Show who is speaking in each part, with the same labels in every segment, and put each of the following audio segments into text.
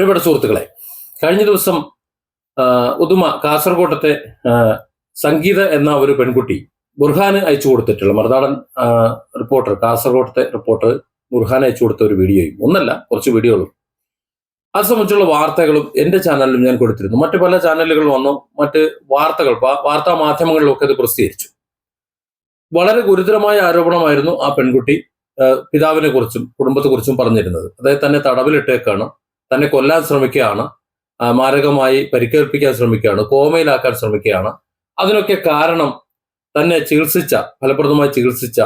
Speaker 1: പ്രിയപ്പെട്ട സുഹൃത്തുക്കളെ കഴിഞ്ഞ ദിവസം ഉദുമ കാസർകോട്ടത്തെ സംഗീത എന്ന ഒരു പെൺകുട്ടി ബുർഹാന് അയച്ചു കൊടുത്തിട്ടുള്ള മറുനാടൻ റിപ്പോർട്ടർ കാസർകോട്ടത്തെ റിപ്പോർട്ടർ ബുർഹാൻ അയച്ചു കൊടുത്ത ഒരു വീഡിയോയും ഒന്നല്ല കുറച്ച് വീഡിയോകളും അത് സംബന്ധിച്ചുള്ള വാർത്തകളും എന്റെ ചാനലിലും ഞാൻ കൊടുത്തിരുന്നു. മറ്റു പല ചാനലുകളിൽ വന്നു മറ്റ് വാർത്തകൾ വാർത്താ മാധ്യമങ്ങളിലൊക്കെ അത് പ്രസിദ്ധീകരിച്ചു. വളരെ ഗുരുതരമായ ആരോപണമായിരുന്നു ആ പെൺകുട്ടി പിതാവിനെ കുറിച്ചും കുടുംബത്തെ കുറിച്ചും പറഞ്ഞിരുന്നത്. അതായത് തന്നെ തടവിലിട്ടേക്കാണ്. തന്നെ കൊല്ലാൻ ശ്രമിക്കുകയാണ്. മാരകമായി പരിക്കേൽപ്പിക്കാൻ ശ്രമിക്കുകയാണ്. കോമയിലാക്കാൻ ശ്രമിക്കുകയാണ്. അതിനൊക്കെ കാരണം തന്നെ ചികിത്സിച്ച ഫലപ്രദമായി ചികിത്സിച്ച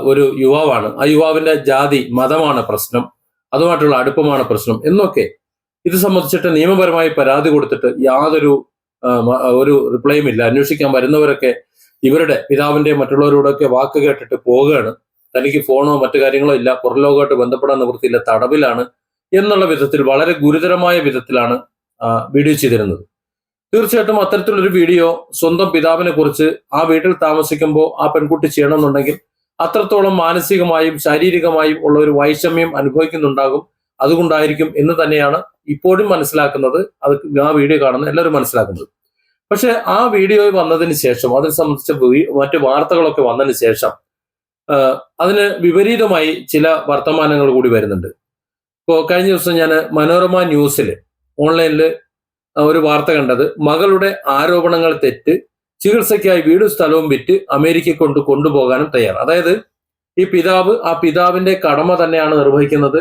Speaker 1: ഒരു യുവാവാണ്. ആ യുവാവിന്റെ ജാതി മതമാണ് പ്രശ്നം. അതുമായിട്ടുള്ള അടുപ്പമാണ് പ്രശ്നം. എന്നൊക്കെ ഇത് സംബന്ധിച്ചിട്ട് നിയമപരമായി പരാതി കൊടുത്തിട്ട് യാതൊരു ഒരു റിപ്ലൈയും ഇല്ല. അന്വേഷിക്കാൻ വരുന്നവരൊക്കെ ഇവരുടെ പിതാവിന്റെ മറ്റുള്ളവരോടൊക്കെ വാക്ക് കേട്ടിട്ട് പോവുകയാണ്. തനിക്ക് ഫോണോ മറ്റു കാര്യങ്ങളോ ഇല്ല. പുറം ലോകമായിട്ട് ബന്ധപ്പെടാൻ നിവൃത്തിയില്ല. തടവിലാണ് എന്നുള്ള വിധത്തിൽ വളരെ ഗുരുതരമായ വിധത്തിലാണ് വീഡിയോ ചെയ്തിരുന്നത്. തീർച്ചയായിട്ടും അത്തരത്തിലൊരു വീഡിയോ സ്വന്തം പിതാവിനെ കുറിച്ച് ആ വീട്ടിൽ താമസിക്കുമ്പോൾ ആ പെൺകുട്ടി ചെയ്യണമെന്നുണ്ടെങ്കിൽ അത്രത്തോളം മാനസികമായും ശാരീരികമായും ഉള്ള ഒരു വൈഷമ്യം അനുഭവിക്കുന്നുണ്ടാകും. അതുകൊണ്ടായിരിക്കും എന്ന് തന്നെയാണ് ഇപ്പോഴും മനസ്സിലാക്കുന്നത് അത് ആ വീഡിയോ കാണുന്ന എല്ലാവരും മനസ്സിലാക്കുന്നത്. പക്ഷെ ആ വീഡിയോ വന്നതിന് ശേഷം അതിനെ സംബന്ധിച്ച മറ്റു വാർത്തകളൊക്കെ വന്നതിന് ശേഷം അതിന് വിപരീതമായി ചില വർത്തമാനങ്ങൾ കൂടി വരുന്നുണ്ട്. ഇപ്പോൾ കഴിഞ്ഞ ദിവസം ഞാൻ മനോരമ ന്യൂസിൽ ഓൺലൈനിൽ ഒരു വാർത്ത കണ്ടത് മകളുടെ ആരോപണങ്ങൾ തെറ്റ് ചികിത്സയ്ക്കായി വീടും സ്ഥലവും വിറ്റ് അമേരിക്ക കൊണ്ട് കൊണ്ടുപോകാനും തയ്യാർ. അതായത് ഈ പിതാവ് ആ പിതാവിന്റെ കടമ തന്നെയാണ് നിർവഹിക്കുന്നത്.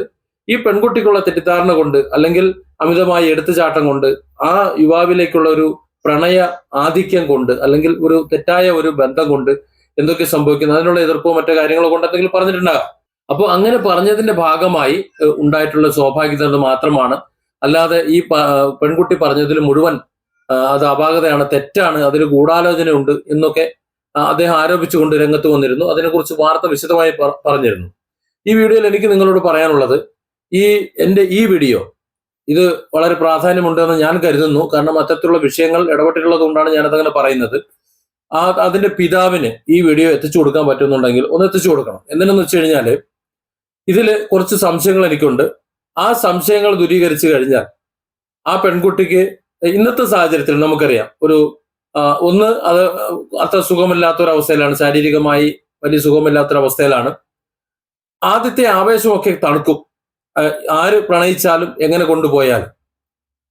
Speaker 1: ഈ പെൺകുട്ടിക്കുള്ള തെറ്റിദ്ധാരണ കൊണ്ട് അല്ലെങ്കിൽ അമിതമായ എടുത്തുചാട്ടം കൊണ്ട് ആ യുവാവിലേക്കുള്ള ഒരു പ്രണയ ആധിക്യം കൊണ്ട് അല്ലെങ്കിൽ ഒരു തെറ്റായ ഒരു ബന്ധം കൊണ്ട് എന്തൊക്കെ സംഭവിക്കുന്നു അതിനുള്ള എതിർപ്പോ മറ്റു കാര്യങ്ങളോ കൊണ്ട് എന്തെങ്കിലും പറഞ്ഞിട്ടുണ്ടാകാം. അപ്പോൾ അങ്ങനെ പറഞ്ഞതിന്റെ ഭാഗമായി ഉണ്ടായിട്ടുള്ള സ്വാഭാവികത മാത്രമാണ്. അല്ലാതെ ഈ പെൺകുട്ടി പറഞ്ഞതിൽ മുഴുവൻ അത് അപാകതയാണ് തെറ്റാണ് അതിൽ ഗൂഢാലോചന ഉണ്ട് എന്നൊക്കെ അദ്ദേഹം ആരോപിച്ചുകൊണ്ട് രംഗത്ത് വന്നിരുന്നു. അതിനെക്കുറിച്ച് വാർത്ത വിശദമായി പറഞ്ഞിരുന്നു. ഈ വീഡിയോയിൽ എനിക്ക് നിങ്ങളോട് പറയാനുള്ളത് ഈ എന്റെ ഈ വീഡിയോ ഇത് വളരെ പ്രാധാന്യമുണ്ടെന്ന് ഞാൻ കരുതുന്നു. കാരണം അത്തരത്തിലുള്ള വിഷയങ്ങൾ ഇടപെട്ടിട്ടുള്ളത് കൊണ്ടാണ് ഞാനതങ്ങനെ പറയുന്നത്. ആ അതിന്റെ പിതാവിന് ഈ വീഡിയോ എത്തിച്ചു കൊടുക്കാൻ പറ്റുന്നുണ്ടെങ്കിൽ ഒന്ന് എത്തിച്ചു കൊടുക്കണം. എന്തിനെന്ന് വെച്ച് കഴിഞ്ഞാൽ ഇതിൽ കുറച്ച് സംശയങ്ങൾ എനിക്കുണ്ട്. ആ സംശയങ്ങൾ ദൂരീകരിച്ചു കഴിഞ്ഞാൽ ആ പെൺകുട്ടിക്ക് ഇന്നത്തെ സാഹചര്യത്തിൽ നമുക്കറിയാം. ഒരു ഒന്ന് അത് അത്ര സുഖമില്ലാത്തൊരവസ്ഥയിലാണ്. ശാരീരികമായി വലിയ സുഖമില്ലാത്തൊരവസ്ഥയിലാണ്. ആദ്യത്തെ ആവേശമൊക്കെ തണുക്കും. ആര് പ്രണയിച്ചാലും എങ്ങനെ കൊണ്ടുപോയാലും.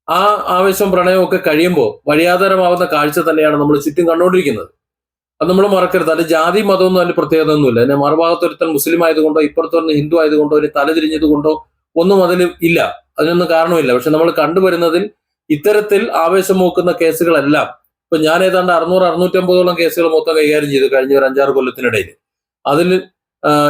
Speaker 1: ആ ആവേശം പ്രണയമൊക്കെ കഴിയുമ്പോൾ വഴിയാധാരമാവുന്ന കാഴ്ച തന്നെയാണ് നമ്മൾ ചുറ്റും കണ്ടുകൊണ്ടിരിക്കുന്നത്. അത് നമ്മൾ മറക്കരുത്. അത് ജാതി മതമൊന്നും അതിന് പ്രത്യേകത ഒന്നുമില്ല എന്നെ മറുഭാഗത്തൊരുത്തൻ മുസ്ലിം ആയതുകൊണ്ടോ ഇപ്പുറത്തൊരുന്ന് ഹിന്ദു ആയതുകൊണ്ടോ ഒരു തലതിരിഞ്ഞത് കൊണ്ടോ ഒന്നും അതിൽ ഇല്ല. അതിനൊന്നും കാരണമില്ല. പക്ഷെ നമ്മൾ കണ്ടുവരുന്നതിൽ ഇത്തരത്തിൽ ആവേശം മൂക്കുന്ന കേസുകളെല്ലാം ഇപ്പൊ ഞാൻ ഏതാണ്ട് അറുന്നൂറ് അറുന്നൂറ്റമ്പതോളം കേസുകൾ മൊത്തം കൈകാര്യം ചെയ്തു കഴിഞ്ഞ ഒരു അഞ്ചാറ് കൊല്ലത്തിനിടയിൽ അതിൽ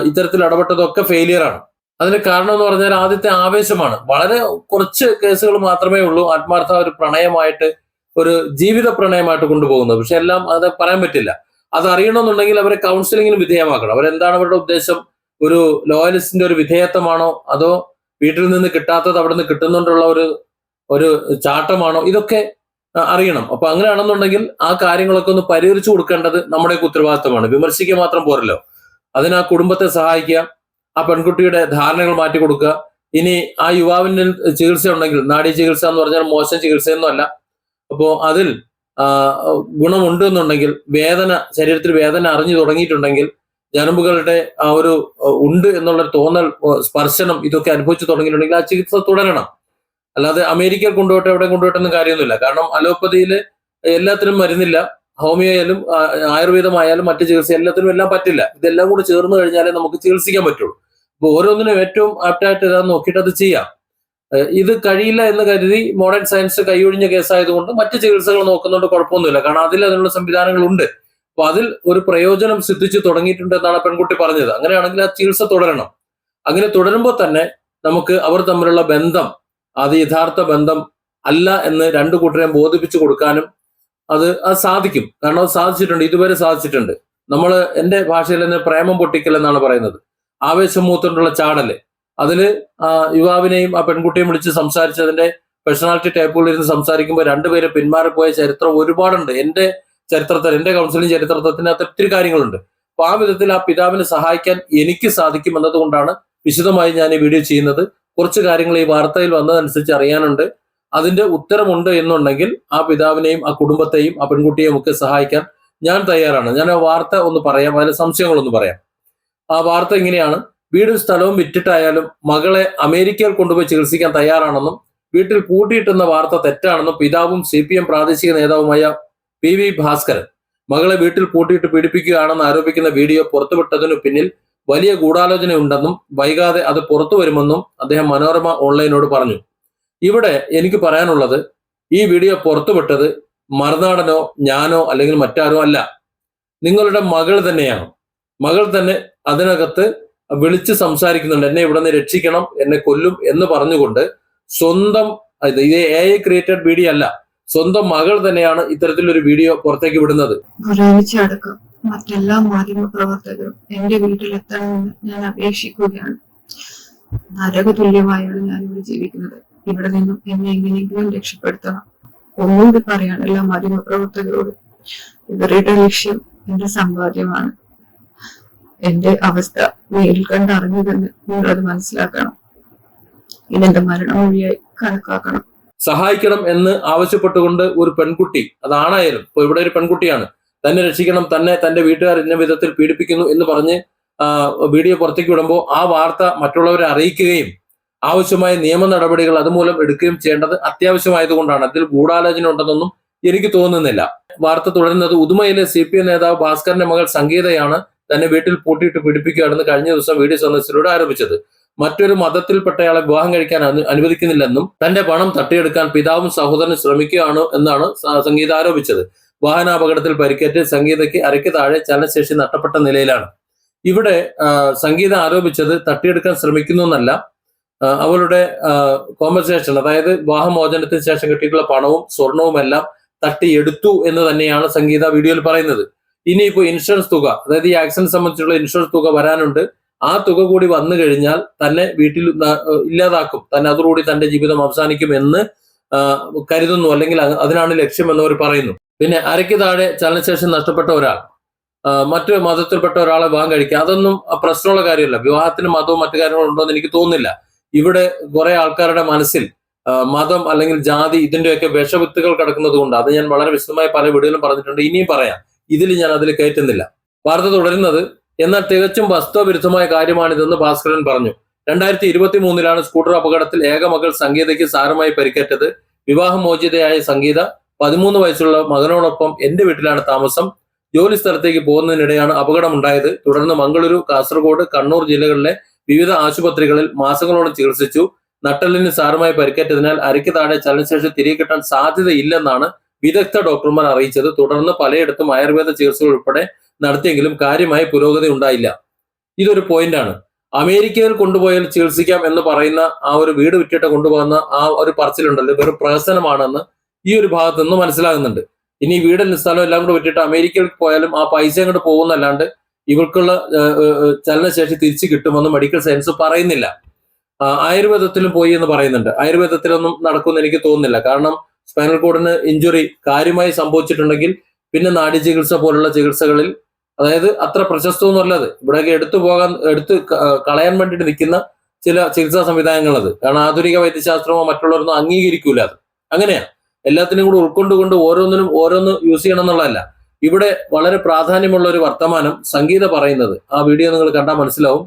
Speaker 1: ഇത്തരത്തിൽ ഇടപെട്ടതൊക്കെ ഫെയിലിയർ ആണ്. അതിന് കാരണം എന്ന് പറഞ്ഞാൽ ആദ്യത്തെ ആവേശമാണ്. വളരെ കുറച്ച് കേസുകൾ മാത്രമേ ഉള്ളൂ. ആത്മാർത്ഥ ഒരു പ്രണയമായിട്ട് ഒരു ജീവിത പ്രണയമായിട്ട് കൊണ്ടുപോകുന്നത്. പക്ഷെ എല്ലാം അത് പറയാൻ പറ്റില്ല. അത് അറിയണമെന്നുണ്ടെങ്കിൽ അവരെ കൗൺസിലിങ്ങിന് വിധേയമാക്കണം. അവരെന്താണ് അവരുടെ ഉദ്ദേശം? ഒരു ലോയലിസ്റ്റിന്റെ ഒരു വിധേയത്വമാണോ? അതോ വീട്ടിൽ നിന്ന് കിട്ടാത്തത് അവിടെ നിന്ന് കിട്ടുന്നുണ്ടുള്ള ഒരു ഒരു ചാട്ടമാണോ? ഇതൊക്കെ അറിയണം. അപ്പൊ അങ്ങനെയാണെന്നുണ്ടെങ്കിൽ ആ കാര്യങ്ങളൊക്കെ ഒന്ന് പരിഹരിച്ചു കൊടുക്കേണ്ടത് നമ്മുടെ ഉത്തരവാദിത്തമാണ്. വിമർശിക്കുക മാത്രം പോരല്ലോ. അതിന് ആ കുടുംബത്തെ സഹായിക്കുക ആ പെൺകുട്ടിയുടെ ധാരണകൾ മാറ്റി കൊടുക്കുക. ഇനി ആ യുവാവിന് ചികിത്സ ഉണ്ടെങ്കിൽ നാഡീ ചികിത്സ എന്ന് പറഞ്ഞാൽ മോശം ചികിത്സയൊന്നും അല്ല അപ്പോൾ അതിൽ ഗുണമുണ്ട് എന്നുണ്ടെങ്കിൽ വേദന ശരീരത്തിൽ വേദന അറിഞ്ഞു തുടങ്ങിയിട്ടുണ്ടെങ്കിൽ ഞരമ്പുകളുടെ ആ ഒരു ഉണ്ട് എന്നുള്ള തോന്നൽ സ്പർശനം ഇതൊക്കെ അനുഭവിച്ചു തുടങ്ങിയിട്ടുണ്ടെങ്കിൽ ആ ചികിത്സ തുടരണം. അല്ലാതെ അമേരിക്ക കൊണ്ടുപോട്ടെ എവിടെ കൊണ്ടുപോട്ടെന്നും കാര്യമൊന്നുമില്ല. കാരണം അലോപ്പതിയിൽ എല്ലാത്തിനും മരുന്നില്ല. ഹോമിയോ ആയാലും ആയുർവേദമായാലും മറ്റു ചികിത്സ എല്ലാത്തിനും എല്ലാം പറ്റില്ല. ഇതെല്ലാം കൂടി ചേർന്ന് കഴിഞ്ഞാലേ നമുക്ക് ചികിത്സിക്കാൻ പറ്റുള്ളൂ. അപ്പൊ ഓരോന്നിനും ഏറ്റവും ആപ്റ്റായിട്ട് ഇതാ നോക്കിയിട്ട് അത് ചെയ്യാം. ഇത് കഴിയില്ല എന്ന് കരുതി മോഡേൺ സയൻസ് കൈയൊഴിഞ്ഞ കേസായതുകൊണ്ട് മറ്റ് ചികിത്സകൾ നോക്കുന്നുണ്ട് കുഴപ്പമൊന്നുമില്ല. കാരണം അതിൽ അതിനുള്ള സംവിധാനങ്ങളുണ്ട്. അപ്പൊ അതിൽ ഒരു പ്രയോജനം സിദ്ധിച്ചു തുടങ്ങിയിട്ടുണ്ട് എന്നാണ് പെൺകുട്ടി പറഞ്ഞത്. അങ്ങനെയാണെങ്കിൽ ആ ചികിത്സ തുടരണം. അങ്ങനെ തുടരുമ്പോൾ തന്നെ നമുക്ക് അവർ തമ്മിലുള്ള ബന്ധം അത് യഥാർത്ഥ ബന്ധം അല്ല എന്ന് രണ്ടു കൂട്ടരെയും ബോധിപ്പിച്ചു കൊടുക്കാനും അത് അത് സാധിക്കും. കാരണം അത് സാധിച്ചിട്ടുണ്ട് ഇതുവരെ സാധിച്ചിട്ടുണ്ട്. നമ്മൾ എന്റെ ഭാഷയിൽ തന്നെ പ്രേമം പൊട്ടിക്കൽ എന്നാണ് പറയുന്നത്. ആവേശം മൂത്തോണ്ടുള്ള ചാടൽ. അതിൽ ആ യുവാവിനെയും ആ പെൺകുട്ടിയെയും വിളിച്ച് സംസാരിച്ചതിന്റെ പേഴ്സണാലിറ്റി ടൈപ്പുകളിൽ ഇരുന്ന് സംസാരിക്കുമ്പോൾ രണ്ടുപേരെ പിന്മാറിപ്പോയ ചരിത്രം ഒരുപാടുണ്ട്. എന്റെ ചരിത്രത്തിൽ എന്റെ കൗൺസിലിംഗ് ചരിത്രത്തിനകത്ത് ഒത്തിരി കാര്യങ്ങളുണ്ട്. അപ്പൊ ആ വിധത്തിൽ ആ പിതാവിനെ സഹായിക്കാൻ എനിക്ക് സാധിക്കും എന്നതുകൊണ്ടാണ് വിശദമായി ഞാൻ ഈ വീഡിയോ ചെയ്യുന്നത്. കുറച്ച് കാര്യങ്ങൾ ഈ വാർത്തയിൽ വന്നതനുസരിച്ച് അറിയാനുണ്ട്. അതിന്റെ ഉത്തരമുണ്ട് എന്നുണ്ടെങ്കിൽ ആ പിതാവിനെയും ആ കുടുംബത്തെയും ആ പെൺകുട്ടിയെയും ഒക്കെ സഹായിക്കാൻ ഞാൻ തയ്യാറാണ്. ഞാൻ ആ വാർത്ത ഒന്ന് പറയാം. അതിലെ സംശയങ്ങളൊന്ന് പറയാം. ആ വാർത്ത ഇങ്ങനെയാണ്. വീടും സ്ഥലവും വിറ്റിട്ടായാലും മകളെ അമേരിക്കയിൽ കൊണ്ടുപോയി ചികിത്സിക്കാൻ തയ്യാറാണെന്നും വീട്ടിൽ പൂട്ടിയിട്ടെന്ന വാർത്ത തെറ്റാണെന്നും പിതാവും സി പി എം പ്രാദേശിക നേതാവുമായ പി വി ഭാസ്കരൻ മകളെ വീട്ടിൽ പൂട്ടിയിട്ട് പീഡിപ്പിക്കുകയാണെന്ന് ആരോപിക്കുന്ന വീഡിയോ പുറത്തുവിട്ടതിനു പിന്നിൽ വലിയ ഗൂഢാലോചനയുണ്ടെന്നും വൈകാതെ അത് പുറത്തു വരുമെന്നും അദ്ദേഹം മനോരമ ഓൺലൈനോട് പറഞ്ഞു. ഇവിടെ എനിക്ക് പറയാനുള്ളത് ഈ വീഡിയോ പുറത്തുവിട്ടത് മറുനാടനോ ഞാനോ അല്ലെങ്കിൽ മറ്റാരോ അല്ല. നിങ്ങളുടെ മകൾ തന്നെയാണ്. മകൾ തന്നെ അതിനകത്ത് വിളിച്ച് സംസാരിക്കുന്നുണ്ട്. എന്നെ ഇവിടെ നിന്ന് രക്ഷിക്കണം എന്നെ കൊല്ലും എന്ന് പറഞ്ഞുകൊണ്ട് സ്വന്തം ഇത് എ ഐ ക്രിയേറ്റഡ് വീഡിയോ അല്ല സ്വന്തം മകൾ തന്നെയാണ് ഇത്തരത്തിലൊരു വീഡിയോ പുറത്തേക്ക് വിടുന്നത്.
Speaker 2: മറ്റെല്ലാ മാധ്യമ പ്രവർത്തകരും എന്റെ വീട്ടിലെത്തണമെന്ന് ഞാൻ അപേക്ഷിക്കുകയാണ്. നരക തുല്യമായാണ് ഞാൻ ഇവിടെ ജീവിക്കുന്നത്. ഇവിടെ നിന്നും എന്നെ എങ്ങനെയെങ്കിലും രക്ഷപ്പെടുത്തണം. ഒന്നുകൂടി പറയാണ് എല്ലാ മാധ്യമ പ്രവർത്തകരോട്. ഇവരുടെ ലക്ഷ്യം എന്റെ സമ്പാദ്യമാണ്. എന്റെ അവസ്ഥ നേരിൽ കണ്ടറിഞ്ഞതെന്ന് നിങ്ങൾ അത് മനസ്സിലാക്കണം. ഇതെന്റെ മരണമൊഴിയായി കണക്കാക്കണം.
Speaker 1: സഹായിക്കണം എന്ന് ആവശ്യപ്പെട്ടുകൊണ്ട് ഒരു പെൺകുട്ടി അതാണായാലും ഇപ്പൊ ഇവിടെ ഒരു പെൺകുട്ടിയാണ് തന്നെ രക്ഷിക്കണം തന്നെ തന്റെ വീട്ടുകാർ ഇന്ന വിധത്തിൽ പീഡിപ്പിക്കുന്നു എന്ന് പറഞ്ഞ് വീഡിയോ പുറത്തേക്ക് വിടുമ്പോൾ ആ വാർത്ത മറ്റുള്ളവരെ അറിയിക്കുകയും ആവശ്യമായ നിയമ നടപടികൾ അതുമൂലം എടുക്കുകയും ചെയ്യേണ്ടത് അത്യാവശ്യമായതുകൊണ്ടാണ് അതിൽ ഗൂഢാലോചന ഉണ്ടെന്നൊന്നും എനിക്ക് തോന്നുന്നില്ല. വാർത്ത തുടരുന്നത് ഉദുമയിലെ സി പി എം നേതാവ് ഭാസ്കറിന്റെ മകൾ സംഗീതയാണ്. തന്നെ വീട്ടിൽ പൂട്ടിയിട്ട് പീഡിപ്പിക്കുകയാണെന്ന് കഴിഞ്ഞ ദിവസം വീഡിയോ സന്ദർശകരോട് ആരോപിച്ചത്. മറ്റൊരു മതത്തിൽപ്പെട്ടയാളെ വിവാഹം കഴിക്കാൻ അനുവദിക്കുന്നില്ലെന്നും തന്റെ പണം തട്ടിയെടുക്കാൻ പിതാവും സഹോദരനും ശ്രമിക്കുകയാണ് എന്നാണ് സംഗീത ആരോപിച്ചത്. വാഹനാപകടത്തിൽ പരിക്കേറ്റ് സംഗീതയ്ക്ക് അരയ്ക്ക് താഴെ ചലനശേഷി നഷ്ടപ്പെട്ട നിലയിലാണ്. ഇവിടെ സംഗീത ആരോപിച്ചത് തട്ടിയെടുക്കാൻ ശ്രമിക്കുന്നു എന്നല്ല അവളുടെ കോമ്പൻസേഷൻ അതായത് വിവാഹമോചനത്തിന് ശേഷം കിട്ടിയിട്ടുള്ള പണവും സ്വർണവും എല്ലാം തട്ടിയെടുത്തു എന്ന് തന്നെയാണ് സംഗീത വീഡിയോയിൽ പറയുന്നത്. ഇനിയിപ്പോ ഇൻഷുറൻസ് തുക അതായത് ഈ ആക്സിഡന്റ് സംബന്ധിച്ചുള്ള ഇൻഷുറൻസ് തുക വരാനുണ്ട്. ആ തുക കൂടി വന്നു കഴിഞ്ഞാൽ തന്നെ വീട്ടിൽ ഇല്ലാതാക്കും. തന്നെ അതോടുകൂടി തന്റെ ജീവിതം അവസാനിക്കും എന്ന് കരുതുന്നു. അല്ലെങ്കിൽ അതിനാണ് ലക്ഷ്യം എന്നവർ പറയുന്നു. പിന്നെ അരയ്ക്ക് താഴെ ചലനശേഷം നഷ്ടപ്പെട്ട ഒരാൾ. മറ്റു മതത്തിൽപ്പെട്ട ഒരാളെ വിവാഹം കഴിക്കുക അതൊന്നും പ്രശ്നമുള്ള കാര്യമല്ല. വിവാഹത്തിന് മതവും മറ്റു കാര്യങ്ങളും ഉണ്ടോ എന്ന് എനിക്ക് തോന്നുന്നില്ല. ഇവിടെ കുറെ ആൾക്കാരുടെ മനസ്സിൽ മതം അല്ലെങ്കിൽ ജാതി ഇതിന്റെയൊക്കെ വിഷവിത്തുകൾ കിടക്കുന്നത് കൊണ്ട് അത് ഞാൻ വളരെ വിശദമായി പല വീടുകളിലും പറഞ്ഞിട്ടുണ്ട്. ഇനിയും പറയാം. ഇതിൽ ഞാൻ അതിൽ കയറ്റുന്നില്ല. വാർത്ത തുടരുന്നത് എന്നാൽ തികച്ചും വസ്തുവിരുദ്ധമായ കാര്യമാണിതെന്ന് ഭാസ്കരൻ പറഞ്ഞു. രണ്ടായിരത്തി ഇരുപത്തി മൂന്നിലാണ് സ്കൂട്ടർ അപകടത്തിൽ ഏക മകൾ സംഗീതയ്ക്ക് സാരമായി പരിക്കേറ്റത് വിവാഹമോചിതയായ സംഗീത. പതിമൂന്ന് വയസ്സുള്ള മകനോടൊപ്പം എന്റെ വീട്ടിലാണ് താമസം. ജോലി സ്ഥലത്തേക്ക് പോകുന്നതിനിടെയാണ് അപകടമുണ്ടായത്. തുടർന്ന് മംഗളൂരു കാസർഗോഡ് കണ്ണൂർ ജില്ലകളിലെ വിവിധ ആശുപത്രികളിൽ മാസങ്ങളോളം ചികിത്സിച്ചു. നട്ടലിന് സാരമായി പരിക്കേറ്റതിനാൽ അരയ്ക്ക് താഴെ ചലനശേഷി തിരികെ കിട്ടാൻ സാധ്യതയില്ലെന്നാണ് വിദഗ്ധ ഡോക്ടർമാർ അറിയിച്ചത് തുടർന്ന് പലയിടത്തും ആയുർവേദ ചികിത്സകൾ ഉൾപ്പെടെ നടത്തിയെങ്കിലും കാര്യമായ പുരോഗതി ഉണ്ടായില്ല. ഇതൊരു പോയിന്റാണ് അമേരിക്കയിൽ കൊണ്ടുപോയാൽ ചികിത്സിക്കാം എന്ന് പറയുന്ന ആ ഒരു വീട് വിറ്റിട്ട് കൊണ്ടുപോകുന്ന ആ ഒരു പറച്ചിലുണ്ടല്ലോ വെറും പ്രഹസനമാണെന്ന് ഈ ഒരു ഭാഗത്ത് നിന്ന് മനസ്സിലാകുന്നുണ്ട്. ഇനി വീടും സ്ഥലം എല്ലാം കൂടെ വിറ്റിട്ട് അമേരിക്കയിൽ പോയാലും ആ പൈസ അങ്ങോട്ട് പോകുന്നല്ലാണ്ട് ഇവർക്കുള്ള ചലനശേഷി തിരിച്ചു കിട്ടുമെന്ന് മെഡിക്കൽ സയൻസ് പറയുന്നില്ല. ആയുർവേദത്തിലും പോയി എന്ന് പറയുന്നുണ്ട്. ആയുർവേദത്തിലൊന്നും നടക്കുമെന്ന് എനിക്ക് തോന്നുന്നില്ല. കാരണം സ്പൈനൽ കോഡിന് ഇഞ്ചുറി കാര്യമായി സംഭവിച്ചിട്ടുണ്ടെങ്കിൽ പിന്നെ നാഡി ചികിത്സ പോലുള്ള ചികിത്സകളിൽ അതായത് അത്ര പ്രശസ്തമൊന്നും അല്ലത് ഇവിടെയൊക്കെ എടുത്തു പോകാൻ എടുത്ത് കളയാൻ വേണ്ടിയിട്ട് നിൽക്കുന്ന ചില ചികിത്സാ സംവിധാനങ്ങളത്. കാരണം ആധുനിക വൈദ്യശാസ്ത്രമോ മറ്റുള്ളവരൊന്നും അംഗീകരിക്കൂല അത്. അങ്ങനെയാണ് എല്ലാത്തിനും കൂടി ഉൾക്കൊണ്ടുകൊണ്ട് ഓരോന്നിനും ഓരോന്ന് യൂസ് ചെയ്യണം എന്നുള്ളതല്ല. ഇവിടെ വളരെ പ്രാധാന്യമുള്ള ഒരു വർത്തമാനം സംഗീത പറയുന്നത്. ആ വീഡിയോ നിങ്ങൾ കണ്ടാൽ മനസ്സിലാവും.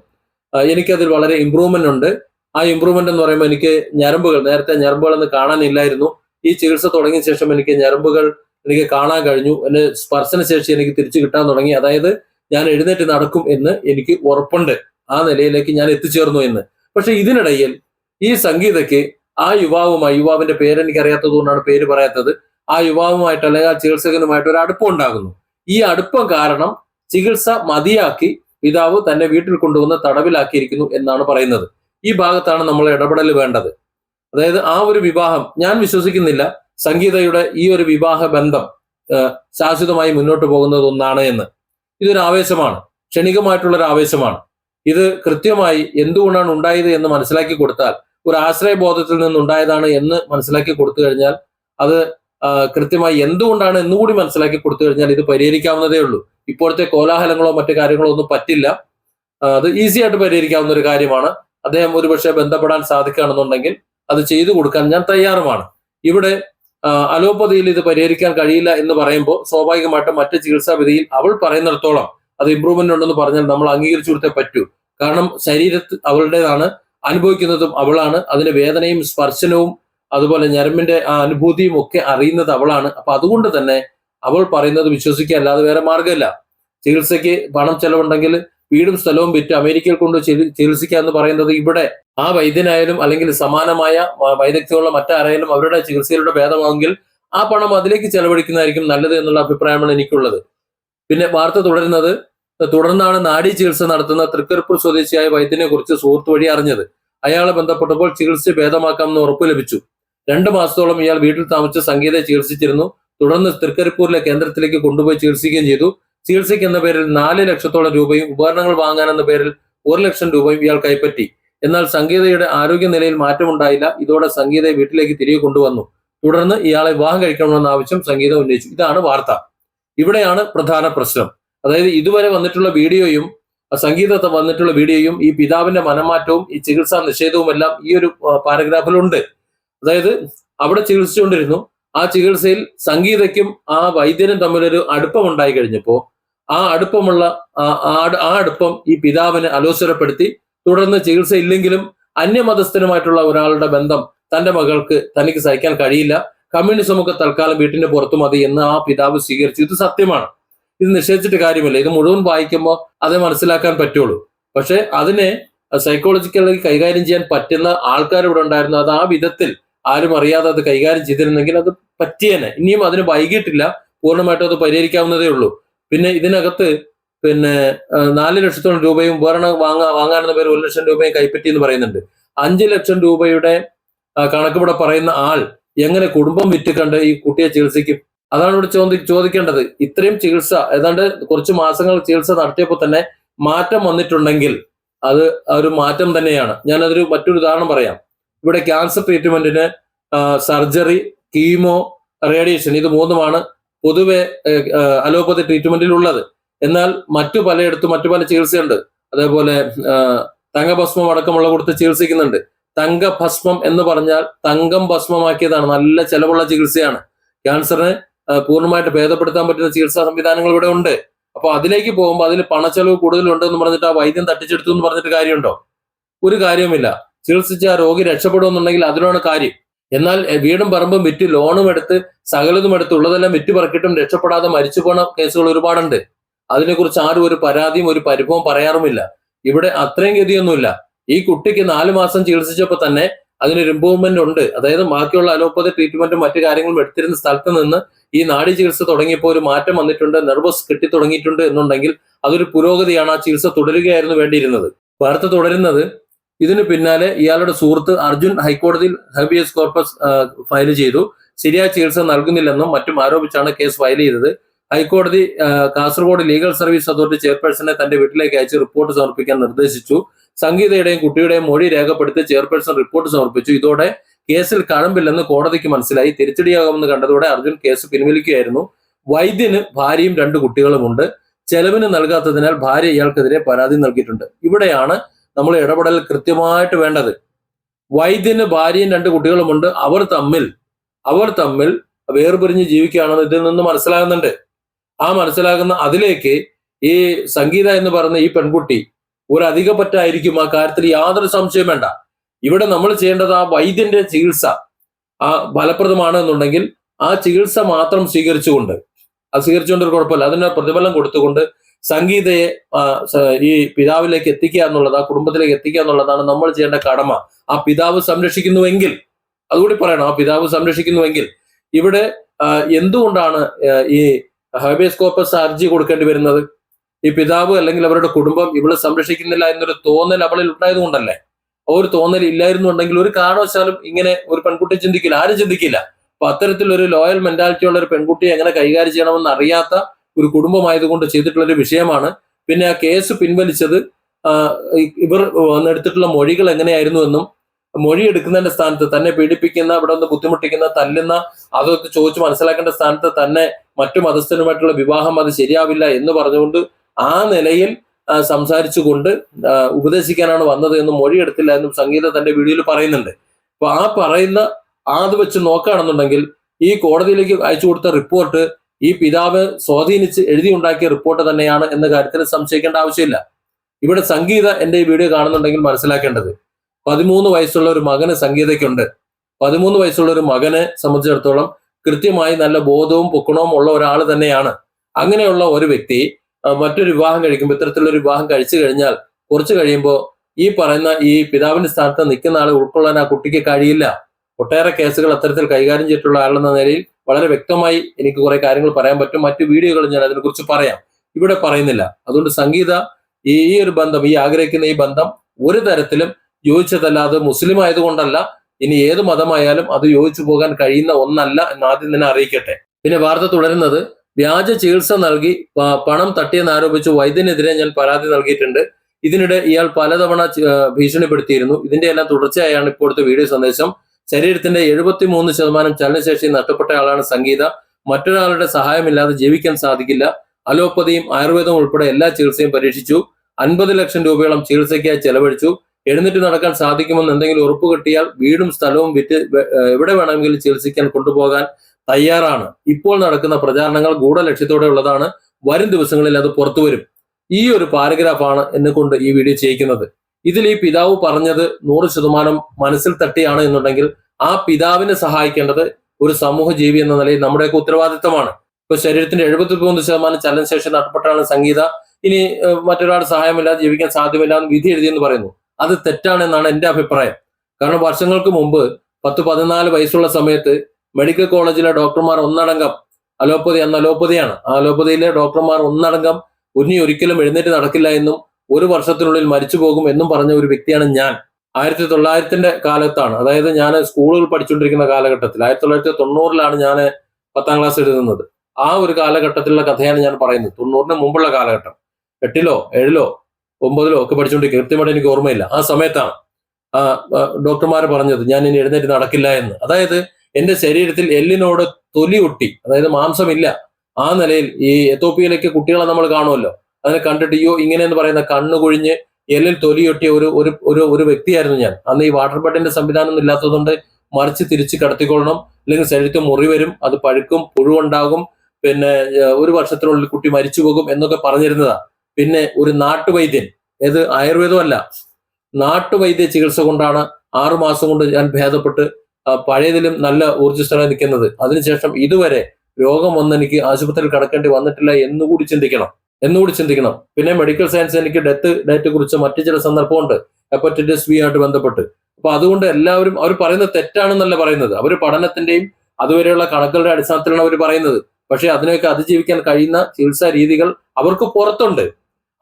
Speaker 1: എനിക്കതിൽ വളരെ ഇമ്പ്രൂവ്മെന്റ് ഉണ്ട്. ആ ഇമ്പ്രൂവ്മെന്റ് എന്ന് പറയുമ്പോൾ എനിക്ക് ഞരമ്പുകൾ നേരത്തെ ഞരമ്പുകളൊന്നും കാണാനില്ലായിരുന്നു. ഈ ചികിത്സ തുടങ്ങിയ ശേഷം എനിക്ക് ഞരമ്പുകൾ എനിക്ക് കാണാൻ കഴിഞ്ഞു. എന്റെ സ്പർശന ശേഷി എനിക്ക് തിരിച്ചു കിട്ടാൻ തുടങ്ങി. അതായത് ഞാൻ എഴുന്നേറ്റ് നടക്കും എന്ന് എനിക്ക് ഉറപ്പുണ്ട്. ആ നിലയിലേക്ക് ഞാൻ എത്തിച്ചേർന്നു എന്ന്. പക്ഷെ ഇതിനിടയിൽ ഈ സംഗീതയ്ക്ക് ആ യുവാവുമായി യുവാവിന്റെ പേര് എനിക്ക് അറിയാത്തത് കൊണ്ടാണ് പേര് പറയാത്തത്. ആ യുവാവുമായിട്ട് അല്ലെങ്കിൽ ആ ചികിത്സകനുമായിട്ട് ഒരു അടുപ്പം ഉണ്ടാകുന്നു. ഈ അടുപ്പം കാരണം ചികിത്സ മതിയാക്കി പിതാവ് തന്നെ വീട്ടിൽ കൊണ്ടുവന്ന് തടവിലാക്കിയിരിക്കുന്നു എന്നാണ് പറയുന്നത്. ഈ ഭാഗത്താണ് നമ്മൾ ഇടപെടൽ വേണ്ടത്. അതായത് ആ ഒരു വിവാഹം ഞാൻ വിശ്വസിക്കുന്നില്ല. സംഗീതയുടെ ഈ ഒരു വിവാഹ ബന്ധം ശാശ്വതമായി മുന്നോട്ട് പോകുന്നത് ഒന്നാണ് എന്ന്. ഇതൊരു ആവേശമാണ്. ക്ഷണികമായിട്ടുള്ള ഒരു ആവേശമാണ്. ഇത് കൃത്യമായി എന്തുകൊണ്ടാണ് ഉണ്ടായത് എന്ന് മനസ്സിലാക്കി കൊടുത്താൽ ഒരു ആശ്രയബോധത്തിൽ നിന്നുണ്ടായതാണ് എന്ന് മനസ്സിലാക്കി കൊടുത്തു കഴിഞ്ഞാൽ അത് കൃത്യമായി എന്തുകൊണ്ടാണ് എന്നുകൂടി മനസ്സിലാക്കി കൊടുത്തു കഴിഞ്ഞാൽ ഇത് പരിഹരിക്കാവുന്നതേ ഉള്ളൂ. ഇപ്പോഴത്തെ കോലാഹലങ്ങളോ മറ്റു കാര്യങ്ങളോ ഒന്നും പറ്റില്ല. അത് ഈസി ആയിട്ട് പരിഹരിക്കാവുന്ന ഒരു കാര്യമാണ്. അദ്ദേഹം ഒരുപക്ഷെ ബന്ധപ്പെടാൻ സാധിക്കുകയാണെന്നുണ്ടെങ്കിൽ അത് ചെയ്തു കൊടുക്കാൻ ഞാൻ തയ്യാറുമാണ്. ഇവിടെ അലോപ്പതിയിൽ ഇത് പരിഹരിക്കാൻ കഴിയില്ല എന്ന് പറയുമ്പോൾ സ്വാഭാവികമായിട്ടും മറ്റ് ചികിത്സാ വിധിയിൽ അവൾ പറയുന്നിടത്തോളം അത് ഇമ്പ്രൂവ്മെന്റ് ഉണ്ടെന്ന് പറഞ്ഞാൽ നമ്മൾ അംഗീകരിച്ചു കൊടുത്തേ പറ്റൂ. കാരണം ശരീരത്തിൽ അവളുടേതാണ് അനുഭവിക്കുന്നതും അവളാണ്. അതിന്റെ വേദനയും സ്പർശനവും അതുപോലെ ഞരമ്പിന്റെ ആ അനുഭൂതിയും ഒക്കെ അറിയുന്നത് അവളാണ്. അപ്പൊ അതുകൊണ്ട് തന്നെ അവൾ പറയുന്നത് വിശ്വസിക്കുക അല്ലാതെ വേറെ മാർഗമില്ല ചികിത്സയ്ക്ക് പണം ചെലവുണ്ടെങ്കിൽ വീടും സ്ഥലവും വിറ്റ് അമേരിക്കയിൽ കൊണ്ട് ചികി- ചികിത്സിക്കുക എന്ന് പറയുന്നത് ഇവിടെ ആ വൈദ്യനായാലും അല്ലെങ്കിൽ സമാനമായ വൈദഗ്ധ്യമുള്ള മറ്റാരായാലും അവരുടെ ചികിത്സയിലൂടെ ഭേദമാകെങ്കിൽ ആ പണം അതിലേക്ക് ചെലവഴിക്കുന്നതായിരിക്കും നല്ലത് എന്നുള്ള അഭിപ്രായമാണ് എനിക്കുള്ളത്. പിന്നെ വാർത്ത തുടരുന്നത് തുടർന്നാണ് നാഡി ചികിത്സ നടത്തുന്ന തൃക്കരിപ്പൂർ സ്വദേശിയായ വൈദ്യനെ കുറിച്ച് സുഹൃത്ത് വഴി അറിഞ്ഞത്. അയാളെ ബന്ധപ്പെട്ടപ്പോൾ ചികിത്സ ഭേദമാക്കാമെന്ന് ഉറപ്പ് ലഭിച്ചു. രണ്ട് മാസത്തോളം ഇയാൾ വീട്ടിൽ താമസിച്ച് സംഗീത ചികിത്സിച്ചിരുന്നു. തുടർന്ന് തൃക്കരിപ്പൂരിലെ കേന്ദ്രത്തിലേക്ക് കൊണ്ടുപോയി ചികിത്സിക്കുകയും ചെയ്തു. ചികിത്സയ്ക്ക് എന്ന പേരിൽ നാല് ലക്ഷത്തോളം രൂപയും ഉപകരണങ്ങൾ വാങ്ങാൻ എന്ന പേരിൽ ഒരു ലക്ഷം രൂപയും ഇയാൾ കൈപ്പറ്റി. എന്നാൽ സംഗീതയുടെ ആരോഗ്യനിലയിൽ മാറ്റമുണ്ടായില്ല. ഇതോടെ സംഗീതയെ വീട്ടിലേക്ക് തിരികെ കൊണ്ടുവന്നു. തുടർന്ന് ഇയാളെ വിവാഹം കഴിക്കണമെന്ന ആവശ്യം സംഗീത ഉന്നയിച്ചു. ഇതാണ് വാർത്ത. ഇവിടെയാണ് പ്രധാന പ്രശ്നം. അതായത് ഇതുവരെ വന്നിട്ടുള്ള വീഡിയോയും സംഗീതത്തെ വന്നിട്ടുള്ള വീഡിയോയും ഈ പിതാവിന്റെ മനമാറ്റവും ഈ ചികിത്സാ നിഷേധവും എല്ലാം ഈ ഒരു പാരഗ്രാഫിലുണ്ട്. അതായത് അവിടെ ചികിത്സിച്ചുകൊണ്ടിരുന്നു. ആ ചികിത്സയിൽ സംഗീതയ്ക്കും ആ വൈദ്യനും തമ്മിലൊരു അടുപ്പം ഉണ്ടായി കഴിഞ്ഞപ്പോ ആ അടുപ്പമുള്ള ആ അടുപ്പം ഈ പിതാവിനെ അലോസരപ്പെടുത്തി തുടർന്ന് ചികിത്സ ഇല്ലെങ്കിലും അന്യമതസ്ഥനുമായിട്ടുള്ള ഒരാളുടെ ബന്ധം തന്റെ മകൾക്ക് തനിക്ക് സഹിക്കാൻ കഴിയില്ല. കമ്മ്യൂണിസം ഒക്കെ തൽക്കാലം വീട്ടിന്റെ പുറത്തു മതി എന്ന് ആ പിതാവ് സ്വീകരിച്ചു. ഇത് സത്യമാണ്. ഇത് നിഷേധിച്ചിട്ട് കാര്യമില്ല. ഇത് മുഴുവൻ വായിക്കുമ്പോൾ അതേ മനസ്സിലാക്കാൻ പറ്റുള്ളൂ. പക്ഷെ അതിനെ സൈക്കോളജിക്കലി കൈകാര്യം ചെയ്യാൻ പറ്റുന്ന ആൾക്കാർ ഇവിടെ ഉണ്ടായിരുന്നു. അത് ആ വിധത്തിൽ ആരും അറിയാതെ അത് കൈകാര്യം ചെയ്തിരുന്നെങ്കിൽ അത് പറ്റിയേനെ. ഇനിയും അതിന് വൈകിട്ടില്ല. പൂർണമായിട്ടും അത് പരിഹരിക്കാവുന്നതേ ഉള്ളൂ. പിന്നെ ഇതിനകത്ത് പിന്നെ നാല് ലക്ഷത്തോളം രൂപയും വേറെ വാങ്ങാ വാങ്ങാനെന്ന പേര് ഒരു ലക്ഷം രൂപയും കൈപ്പറ്റി എന്ന് പറയുന്നുണ്ട്. അഞ്ച് ലക്ഷം രൂപയുടെ കണക്കിവിടെ കണക്ക് പറയുന്ന ആൾ എങ്ങനെ കുടുംബം വിറ്റ് കണ്ട് ഈ കുട്ടിയെ ചികിത്സിക്കും? അതാണ് ഇവിടെ ചോദി ചോദിക്കേണ്ടത്. ഇത്രയും ചികിത്സ ഏതാണ്ട് കുറച്ച് മാസങ്ങൾ ചികിത്സ നടത്തിയപ്പോൾ തന്നെ മാറ്റം വന്നിട്ടുണ്ടെങ്കിൽ അത് ഒരു മാറ്റം തന്നെയാണ്. ഞാനതൊരു മറ്റൊരു ഉദാഹരണം പറയാം. ഇവിടെ ക്യാൻസർ ട്രീറ്റ്മെന്റിന് സർജറി കീമോ റേഡിയേഷൻ ഇത് മൂന്നുമാണ് പൊതുവെ അലോപ്പതി ട്രീറ്റ്മെന്റിൽ ഉള്ളത് എന്നാൽ മറ്റു പലയിടത്തും മറ്റു പല ചികിത്സയുണ്ട്. അതേപോലെ തങ്കഭസ്മം അടക്കമുള്ള കൊടുത്ത് ചികിത്സിക്കുന്നുണ്ട്. തങ്കഭസ്മം എന്ന് പറഞ്ഞാൽ തങ്കം ഭസ്മമാക്കിയതാണ്. നല്ല ചെലവുള്ള ചികിത്സയാണ്. ക്യാൻസറിനെ പൂർണമായിട്ട് ഭേദപ്പെടുത്താൻ പറ്റുന്ന ചികിത്സാ സംവിധാനങ്ങൾ ഇവിടെ ഉണ്ട്. അപ്പൊ അതിലേക്ക് പോകുമ്പോൾ അതിൽ പണച്ചെലവ് കൂടുതലുണ്ട് എന്ന് പറഞ്ഞിട്ട് ആ വൈദ്യം തട്ടിച്ചെടുത്തു എന്ന് പറഞ്ഞിട്ട് കാര്യമുണ്ടോ? ഒരു കാര്യവുമില്ല. ചികിത്സിച്ച് ആ രോഗി രക്ഷപ്പെടുമെന്നുണ്ടെങ്കിൽ അതിനാണ് കാര്യം. എന്നാൽ വീടും പറമ്പും വിറ്റ് ലോണും എടുത്ത് സകലതും എടുത്ത് ഉള്ളതെല്ലാം വിറ്റ് പറക്കിട്ടും രക്ഷപ്പെടാതെ മരിച്ചു പോണ കേസുകൾ ഒരുപാടുണ്ട്. അതിനെക്കുറിച്ച് ആരും ഒരു പരാതിയും ഒരു പരിഭവം പറയാറുമില്ല. ഇവിടെ അത്രയും ഗതിയൊന്നുമില്ല. ഈ കുട്ടിക്ക് നാല് മാസം ചികിത്സിച്ചപ്പോൾ തന്നെ അതിനൊരു ഇമ്പ്രൂവ്മെന്റ് ഉണ്ട്. അതായത് ബാക്കിയുള്ള അലോപ്പതി ട്രീറ്റ്മെന്റും മറ്റു കാര്യങ്ങളും എടുത്തിരുന്ന സ്ഥലത്ത് നിന്ന് ഈ നാടി ചികിത്സ തുടങ്ങിയപ്പോൾ ഒരു മാറ്റം വന്നിട്ടുണ്ട് നെർവസ് കെട്ടി തുടങ്ങിയിട്ടുണ്ട് എന്നുണ്ടെങ്കിൽ അതൊരു പുരോഗതിയാണ് ആ ചികിത്സ തുടരുകയായിരുന്നു വേണ്ടിയിരുന്നത്. വാർത്ത തുടരുന്നത് ഇതിന് പിന്നാലെ ഇയാളുടെ സുഹൃത്ത് അർജുൻ ഹൈക്കോടതിയിൽ ഹബിയസ് കോർപ്പസ് ഫയൽ ചെയ്തു. ശരിയായ ചികിത്സ നൽകുന്നില്ലെന്നും മറ്റും ആരോപിച്ചാണ് കേസ് ഫയൽ ചെയ്തത്. ഹൈക്കോടതി കാസർഗോഡ് ലീഗൽ സർവീസ് അതോറിറ്റി ചെയർപേഴ്സണെ തന്റെ വീട്ടിലേക്ക് അയച്ച് റിപ്പോർട്ട് സമർപ്പിക്കാൻ നിർദ്ദേശിച്ചു. സംഗീതയുടെയും കുട്ടിയുടെയും മൊഴി രേഖപ്പെടുത്തി ചെയർപേഴ്സൺ റിപ്പോർട്ട് സമർപ്പിച്ചു. ഇതോടെ കേസിൽ കഴമ്പില്ലെന്ന് കോടതിക്ക് മനസ്സിലായി. തിരിച്ചടിയാകുമെന്ന് കണ്ടതോടെ അർജുൻ കേസ് പിൻവലിക്കുകയായിരുന്നു. വൈദ്യന് ഭാര്യയും രണ്ട് കുട്ടികളുമുണ്ട്. ചെലവിന് നൽകാത്തതിനാൽ ഭാര്യ ഇയാൾക്കെതിരെ പരാതി നൽകിയിട്ടുണ്ട്. ഇവിടെയാണ് നമ്മൾ ഇടപെടൽ കൃത്യമായിട്ട് വേണ്ടത്. വൈദ്യന് ഭാര്യയും രണ്ട് കുട്ടികളുമുണ്ട്. അവർ തമ്മിൽ അവർ തമ്മിൽ വേർപിരിഞ്ഞ് ജീവിക്കുകയാണെന്ന് ഇതിൽ നിന്ന് മനസ്സിലാകുന്നുണ്ട്. ആ മനസ്സിലാകുന്ന അതിലേക്ക് ഈ സംഗീത എന്ന് പറയുന്ന ഈ പെൺകുട്ടി ഒരു അധിക പറ്റായിരിക്കും ആ കാര്യത്തിൽ യാതൊരു സംശയം വേണ്ട. ഇവിടെ നമ്മൾ ചെയ്യേണ്ടത് ആ വൈദ്യന്റെ ചികിത്സ ആ ഫലപ്രദമാണ് എന്നുണ്ടെങ്കിൽ ആ ചികിത്സ മാത്രം സ്വീകരിച്ചുകൊണ്ട് അത് സ്വീകരിച്ചുകൊണ്ട് ഒരു കുഴപ്പമില്ല. അതിന് പ്രതിഫലം കൊടുത്തുകൊണ്ട് സംഗീതയെ ഈ പിതാവിലേക്ക് എത്തിക്കുക എന്നുള്ളത് ആ കുടുംബത്തിലേക്ക് എത്തിക്കുക എന്നുള്ളതാണ് നമ്മൾ ചെയ്യേണ്ട കടമ. ആ പിതാവ് സംരക്ഷിക്കുന്നുവെങ്കിൽ അതുകൂടി പറയണം ആ പിതാവ് സംരക്ഷിക്കുന്നുവെങ്കിൽ ഇവിടെ എന്തുകൊണ്ടാണ് ഈ ഹേബിയസ് കോർപ്പസ് ഹർജി കൊടുക്കേണ്ടി വരുന്നത്? ഈ പിതാവ് അല്ലെങ്കിൽ അവരുടെ കുടുംബം ഇവളെ സംരക്ഷിക്കുന്നില്ല എന്നൊരു തോന്നൽ അവളിൽ ഉണ്ടായതുകൊണ്ടല്ലേ? ഒരു തോന്നൽ ഇല്ലായിരുന്നുണ്ടെങ്കിൽ ഒരു കാരണവശാലും ഇങ്ങനെ ഒരു പെൺകുട്ടി ചിന്തിക്കില്ല. ആരും ചിന്തിക്കില്ല. അപ്പൊ അത്തരത്തിലൊരു ലോയൽ മെന്റാലിറ്റി ഉള്ള ഒരു പെൺകുട്ടിയെ എങ്ങനെ കൈകാര്യം ചെയ്യണമെന്ന് അറിയാത്ത ഒരു കുടുംബമായതുകൊണ്ട് ചെയ്തിട്ടുള്ള ഒരു വിഷയമാണ്. പിന്നെ ആ കേസ് പിൻവലിച്ചത് ഇവർ വന്നെടുത്തിട്ടുള്ള മൊഴികൾ എങ്ങനെയായിരുന്നു എന്നും മൊഴി എടുക്കുന്നതിന്റെ സ്ഥാനത്ത് തന്നെ പീഡിപ്പിക്കുന്ന ഇവിടെ ഒന്ന് ബുദ്ധിമുട്ടിക്കുന്ന തല്ലുന്ന അതൊക്കെ ചോദിച്ച് മനസ്സിലാക്കേണ്ട സ്ഥാനത്ത് തന്നെ മറ്റു മതസ്ഥനുമായിട്ടുള്ള വിവാഹം അത് ശരിയാവില്ല എന്ന് പറഞ്ഞുകൊണ്ട് ആ നിലയിൽ സംസാരിച്ചുകൊണ്ട് ഉപദേശിക്കാനാണ് വന്നത് മൊഴി മൊഴിയെടുത്തില്ല എന്നും സംഗീത തന്റെ വീഡിയോയിൽ പറയുന്നുണ്ട്. അപ്പൊ ആ പറയുന്ന അത് വെച്ച് നോക്കുകയാണെന്നുണ്ടെങ്കിൽ ഈ കോടതിയിലേക്ക് അയച്ചു കൊടുത്ത റിപ്പോർട്ട് ഈ പിതാവ് സ്വാധീനിച്ച് എഴുതിയുണ്ടാക്കിയ റിപ്പോർട്ട് തന്നെയാണ് എന്ന കാര്യത്തിൽ സംശയിക്കേണ്ട ആവശ്യമില്ല. ഇവിടെ സംഗീത എന്റെ ഈ വീഡിയോ കാണുന്നുണ്ടെങ്കിൽ മനസ്സിലാക്കേണ്ടത് പതിമൂന്ന് വയസ്സുള്ള ഒരു മകന് സംഗീതയ്ക്കുണ്ട്. പതിമൂന്ന് വയസ്സുള്ള ഒരു മകനെ സംബന്ധിച്ചിടത്തോളം കൃത്യമായി നല്ല ബോധവും പൊക്കണവും ഉള്ള ഒരാൾ തന്നെയാണ്. അങ്ങനെയുള്ള ഒരു വ്യക്തി മറ്റൊരു വിവാഹം കഴിക്കുമ്പോൾ ഇത്തരത്തിലുള്ള വിവാഹം കഴിച്ചു കഴിഞ്ഞാൽ കുറച്ച് കഴിയുമ്പോൾ ഈ പറയുന്ന ഈ പിതാവിന്റെ സ്ഥാനത്ത് നിൽക്കുന്ന ആളെ ഉൾക്കൊള്ളാൻ ആ കുട്ടിക്ക് കഴിയില്ല. ഒട്ടേറെ കേസുകൾ അത്തരത്തിൽ കൈകാര്യം ചെയ്തിട്ടുള്ള ആളെന്ന നിലയിൽ വളരെ വ്യക്തമായി എനിക്ക് കുറെ കാര്യങ്ങൾ പറയാൻ പറ്റും. മറ്റു വീഡിയോകൾ ഞാൻ അതിനെക്കുറിച്ച് പറയാം. ഇവിടെ പറയുന്നില്ല. അതുകൊണ്ട് സംഗീത ഈ ഒരു ബന്ധം ഈ ആഗ്രഹിക്കുന്ന ഈ ബന്ധം ഒരു തരത്തിലും യോജിച്ചതല്ല അത് മുസ്ലിം ആയതുകൊണ്ടല്ല. ഇനി ഏത് മതമായാലും അത് യോജിച്ചു പോകാൻ കഴിയുന്ന ഒന്നല്ല എന്ന് ആദ്യം തന്നെ അറിയിക്കട്ടെ. പിന്നെ വാർത്ത തുടരുന്നത് വ്യാജ ചികിത്സ നൽകി പണം തട്ടിയെന്ന് ആരോപിച്ച് വൈദ്യനെതിരെ ഞാൻ പരാതി നൽകിയിട്ടുണ്ട്. ഇതിനിടെ ഇയാൾ പലതവണ ഭീഷണിപ്പെടുത്തിയിരുന്നു. ഇതിന്റെ എല്ലാം തുടർച്ചയായാണ് ഇപ്പോഴത്തെ വീഡിയോ സന്ദേശം. ശരീരത്തിന്റെ എഴുപത്തി മൂന്ന് ശതമാനം ചലനശേഷി നഷ്ടപ്പെട്ട ആളാണ് സംഗീത. മറ്റൊരാളുടെ സഹായമില്ലാതെ ജീവിക്കാൻ സാധിക്കില്ല. അലോപ്പതിയും ആയുർവേദവും ഉൾപ്പെടെ എല്ലാ ചികിത്സയും പരീക്ഷിച്ചു. അൻപത് ലക്ഷം രൂപയോളം ചികിത്സയ്ക്കായി ചെലവഴിച്ചു. എഴുന്നേറ്റ് നടക്കാൻ സാധിക്കുമെന്ന് എന്തെങ്കിലും ഉറപ്പ് കിട്ടിയാൽ വീടും സ്ഥലവും വിറ്റ് എവിടെ വേണമെങ്കിലും ചികിത്സിക്കാൻ കൊണ്ടുപോകാൻ തയ്യാറാണ്. ഇപ്പോൾ നടക്കുന്ന പ്രചാരണങ്ങൾ ഗൂഢലക്ഷ്യത്തോടെ ഉള്ളതാണ്. വരും ദിവസങ്ങളിൽ അത് പുറത്തു വരും. ഈ ഒരു പാരഗ്രാഫാണ് എന്നെ കൊണ്ട് ഈ വീഡിയോ ചെയ്യിക്കുന്നത്. ഇതിൽ ഈ പിതാവ് പറഞ്ഞത് നൂറ് ശതമാനം മനസ്സിൽ തട്ടിയാണ് എന്നുണ്ടെങ്കിൽ ആ പിതാവിനെ സഹായിക്കേണ്ടത് ഒരു സമൂഹ ജീവി എന്ന നിലയിൽ നമ്മുടെയൊക്കെ ഉത്തരവാദിത്തമാണ്. ഇപ്പൊ ശരീരത്തിന്റെ എഴുപത്തി മൂന്ന് ശതമാനം ചലനശേഷി നഷ്ടപ്പെട്ടാണ് സംഗീത. ഇനി മറ്റൊരാൾ സഹായമില്ലാതെ ജീവിക്കാൻ സാധ്യമല്ല എന്ന് വിധി എഴുതിയെന്ന് പറയുന്നു. അത് തെറ്റാണെന്നാണ് എന്റെ അഭിപ്രായം. കാരണം വർഷങ്ങൾക്ക് മുമ്പ് പത്ത് പതിനാല് വയസ്സുള്ള സമയത്ത് മെഡിക്കൽ കോളേജിലെ ഡോക്ടർമാർ ഒന്നടങ്കം അലോപ്പതി അന്ന് അലോപ്പതിയാണ്. ആ അലോപ്പതിയിലെ ഡോക്ടർമാർ ഒന്നടങ്കം ഉന്നി ഒരിക്കലും എഴുന്നേറ്റ് നടക്കില്ല എന്നും ഒരു വർഷത്തിനുള്ളിൽ മരിച്ചു പോകും എന്നും പറഞ്ഞ ഒരു വ്യക്തിയാണ് ഞാൻ. ആയിരത്തി തൊള്ളായിരത്തിന്റെ കാലത്താണ്. അതായത് ഞാൻ സ്കൂളുകൾ പഠിച്ചുകൊണ്ടിരിക്കുന്ന കാലഘട്ടത്തിൽ ആയിരത്തി തൊള്ളായിരത്തി തൊണ്ണൂറിലാണ് ഞാൻ പത്താം ക്ലാസ് എഴുതുന്നത്. ആ ഒരു കാലഘട്ടത്തിലുള്ള കഥയാണ് ഞാൻ പറയുന്നത്. തൊണ്ണൂറിന് മുമ്പുള്ള കാലഘട്ടം. എട്ടിലോ ഏഴിലോ ഒമ്പതിലോ ഒക്കെ പഠിച്ചുകൊണ്ടിരിക്കുക. കൃത്യമായിട്ട് എനിക്ക് ഓർമ്മയില്ല. ആ സമയത്താണ് ഡോക്ടർമാർ പറഞ്ഞത് ഞാൻ ഇനി എഴുന്നേറ്റ് നടക്കില്ല എന്ന്. അതായത് എന്റെ ശരീരത്തിൽ എല്ലിനോട് തൊലി ഒട്ടി. അതായത് മാംസമില്ല. ആ നിലയിൽ ഈ എത്തോപ്പിയയിലേക്ക് കുട്ടികളെ നമ്മൾ കാണുമല്ലോ. അതിനെ കണ്ടിട്ട് അയ്യോ ഇങ്ങനെ എന്ന് പറയുന്ന കണ്ണു കൊഴിഞ്ഞ് എല്ലിൽ തൊലിയൊട്ടിയ ഒരു ഒരു ഒരു വ്യക്തിയായിരുന്നു ഞാൻ. അന്ന് ഈ വാട്ടർ ബെഡിന്റെ സംവിധാനം ഇല്ലാത്തതുകൊണ്ട് മറിച്ച് തിരിച്ച് കടത്തിക്കൊള്ളണം. അല്ലെങ്കിൽ ശരീരത്ത് മുറി വരും അത് പഴുക്കും പുഴുണ്ടാകും പിന്നെ ഒരു വർഷത്തിനുള്ളിൽ കുട്ടി മരിച്ചു പോകും എന്നൊക്കെ പറഞ്ഞിരുന്നതാ. പിന്നെ ഒരു നാട്ടുവൈദ്യൻ. ഏത്? ആയുർവേദമല്ല നാട്ടുവൈദ്യ ചികിത്സ കൊണ്ടാണ് ആറുമാസം കൊണ്ട് ഞാൻ ഭേദപ്പെട്ട് പഴയതിലും നല്ല ഊർജസ്ഥല നിൽക്കുന്നത്. അതിനുശേഷം ഇതുവരെ രോഗം വന്ന് എനിക്ക് ആശുപത്രിയിൽ കിടക്കേണ്ടി വന്നിട്ടില്ല എന്നുകൂടി ചിന്തിക്കണം. എന്നുകൂടി ചിന്തിക്കണം. പിന്നെ മെഡിക്കൽ സയൻസ് എനിക്ക് ഡെത്ത് ഡേറ്റ് കുറിച്ച് മറ്റു ചില സന്ദർഭമുണ്ട്. ഹെപ്പറ്റൈറ്റിസ് ബി ആയിട്ട് ബന്ധപ്പെട്ട്. അപ്പൊ അതുകൊണ്ട് എല്ലാവരും അവർ പറയുന്നത് തെറ്റാണെന്നല്ല പറയുന്നത്. അവർ പഠനത്തിന്റെയും അതുവരെയുള്ള കണക്കുകളുടെ അടിസ്ഥാനത്തിലാണ് അവർ പറയുന്നത്. പക്ഷെ അതിനെയൊക്കെ അതിജീവിക്കാൻ കഴിയുന്ന ചികിത്സാ രീതികൾ അവർക്ക് പുറത്തുണ്ട്.